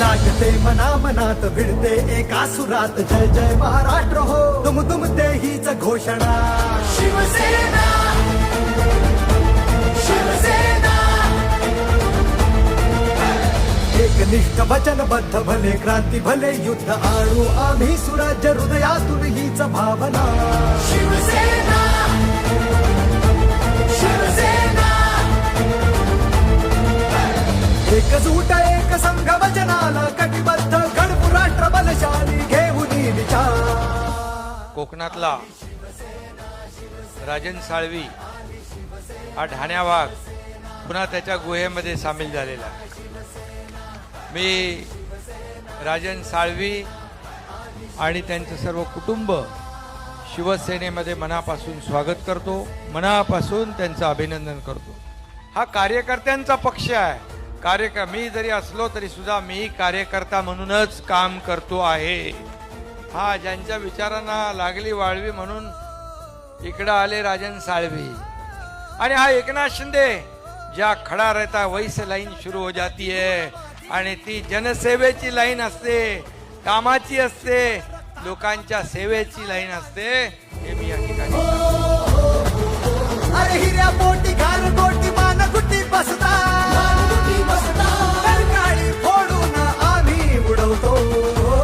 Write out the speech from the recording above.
वाटते मना मनात भिडते एका सुरात. जय जय महाराष्ट्र हो. तुम तुम ते हीच घोषणा. शिवसेना. शिवसेना. एकनिष्ठ वचनबद्ध भले क्रांती भले युद्ध आणू आम्ही सुराज्य हृदयातून हीच भावना. कोकणातला राजन साळवी हा ठाण्या वाघ पुन्हा त्याच्या गुहेमध्ये सामील झालेला आहे. मी राजन साळवी आणि त्यांचं सर्व कुटुंब शिवसेनेमध्ये मनापासून स्वागत करतो मनापासून त्यांचं अभिनंदन करतो. हा कार्यकर्त्यांचा पक्ष आहे. कार्यक मी जरी असलो तरी सुद्धा मी कार्यकर्ता म्हणूनच काम करतो आहे. हा ज्यांच्या विचारांना लागली वाळवी म्हणून इकडं आले राजन साळवी. आणि हा एकनाथ शिंदे ज्या खडा रहता वैस लाईन सुरू हो जाती है. आणि ती जनसेवेची लाईन असते कामाची असते लोकांच्या सेवेची लाईन असते